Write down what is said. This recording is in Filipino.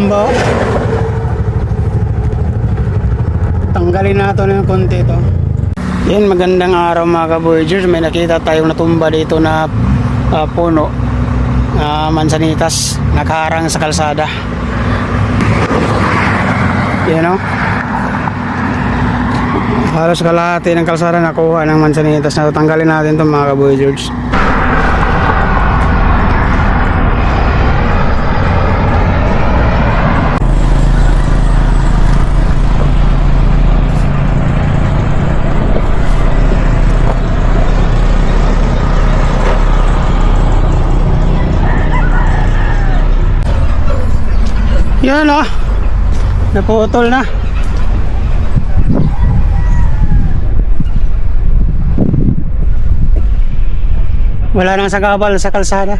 gumba tanggalin natin ng konti ito yan magandang araw mga kaboyagers may nakita tayong natumba dito na uh, puno uh, mansanitas nakaharang sa kalsada. Yan o no? halos kalahati ng kalsada nakuha ng mansanitas. Na tanggalin natin ito mga kaboyagers Yan o. Naputol na. Wala nang sagabal sa kalsada.